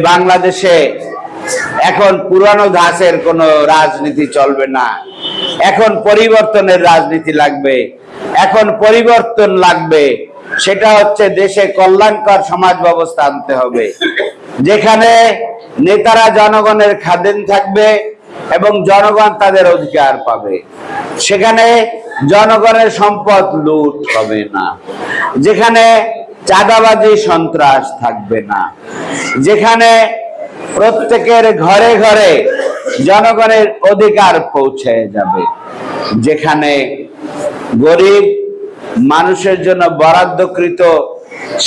বাংলাদেশে এখন পুরানো ধাঁচের কোনো রাজনীতি চলবে না। এখন পরিবর্তনের রাজনীতি লাগবে। এখন পরিবর্তন লাগবে। সেটা হচ্ছে দেশে কল্যাণকর সমাজ ব্যবস্থা আনতে হবে। যেখানে নেতারা জনগণের খাদেন থাকবে এবং জনগণ তাদের অধিকার পাবে। সেখানে জনগণের সম্পদ লুট হবে না। যেখানে চাঁদাবাজি সন্ত্রাস থাকবে না। যেখানে প্রত্যেকের ঘরে ঘরে জনগণের অধিকার পৌঁছে যাবে। যেখানে গরিব মানুষের জন্য বরাদ্দকৃত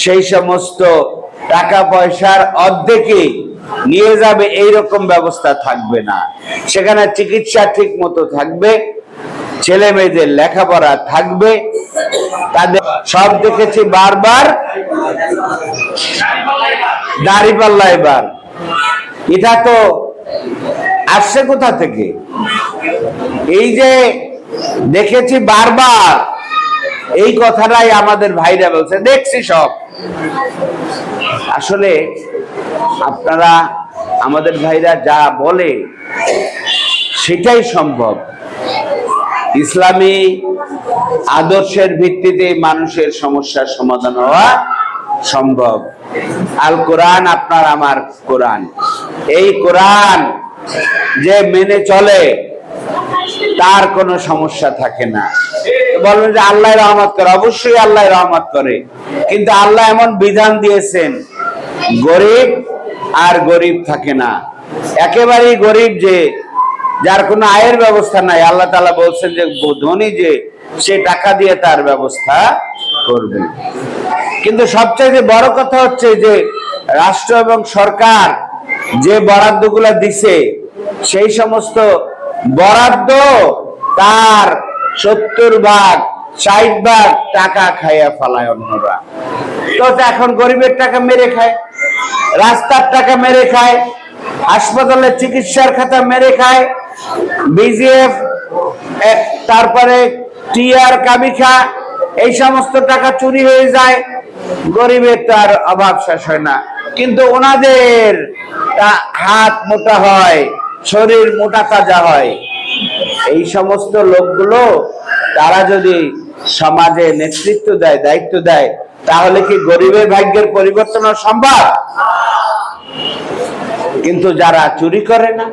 সেই সমস্ত টাকা পয়সার অর্ধেকই নিয়ে যাবে এই রকম ব্যবস্থা থাকবে না। সেখানে চিকিৎসা ঠিক মতো থাকবে ছেলে মেয়েদের লেখাপড়া থাকবে, তাদের সব দেখেছি বারবার। দাড়িপাল্লা এবার। এটা তো আসছে কোথা থেকে? এই যে দেখেছি বারবার এই কথাটাই আমাদের ভাইরা বলছে, দেখছি সব। আসলে আপনারা, আমাদের ভাইরা যা বলে, সেটাই সম্ভব। ইসলামী আদর্শের ভিত্তিতে মানুষের সমস্যার সমাধান হওয়া সম্ভব। আল কোরআন আপনার আমার কোরআন। এই কোরআন যে মেনে চলে, তার কোনো সমস্যা থাকে না। বলবেন যে আল্লাহ রহমত করে, অবশ্যই আল্লাহ রহমত করে। কিন্তু আল্লাহ এমন বিধান দিয়েছেন, গরিব আর গরিব থাকে না। একেবারেই গরিব যে, যার কোনো আয়ের ব্যবস্থা নাই। আল্লাহ তালা বলছেন যে, ধনী যে, সে টাকা দিয়ে তার ব্যবস্থা করবে। কিন্তু সবচাইতে বড় কথা হচ্ছে যে রাষ্ট্র এবং সরকার যে বরাদ্দগুলো দিছে, সেই সমস্ত বরাদ্দ তার সত্তর ভাগ, ষাট ভাগ টাকা খাইয়া ফেলায় অন্যরা। তো এখন গরিবের টাকা মেরে খায়, রাস্তার টাকা মেরে খায় হাসপাতালে চিকিৎসার খাতা মেরে খায়, বিজিএফ তারপরে টিআর কাবিখা এই সমস্ত টাকা চুরি হয়ে যায়। গরিবের তার অভাব শেষ হয় না। কিন্তু ওনাদের হাত মোটা হয়, শরীর মোটা তাজা হয়। এই সমস্ত লোকগুলো, তারা যদি সমাজে নেতৃত্ব দেয়, দায়িত্ব দেয়, তাহলে কি গরিবের ভাগ্যের পরিবর্তন সম্ভব? কিন্তু যারা চুরি করে না,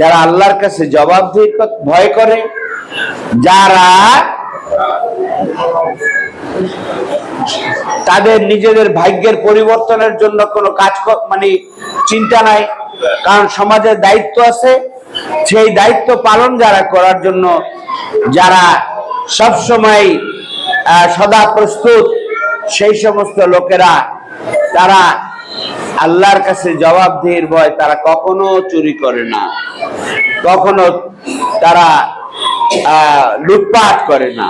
যারা আল্লাহর কাছে জবাবদিহি ভয় করে, যারা তাদের নিজেদের ভাগ্যের পরিবর্তনের জন্য কোনো কাজ মানে চিন্তা নাই। কারণ সমাজের দায়িত্ব আছে। সেই দায়িত্ব পালন যারা করার জন্য যারা সব সময় সদা প্রস্তুত, সেই সমস্ত লোকেরা, তারা আল্লাহর কাছে জবাবদিহির ভয় তারা কখনো চুরি করে না। কখনো তারা লুটপাট করে না।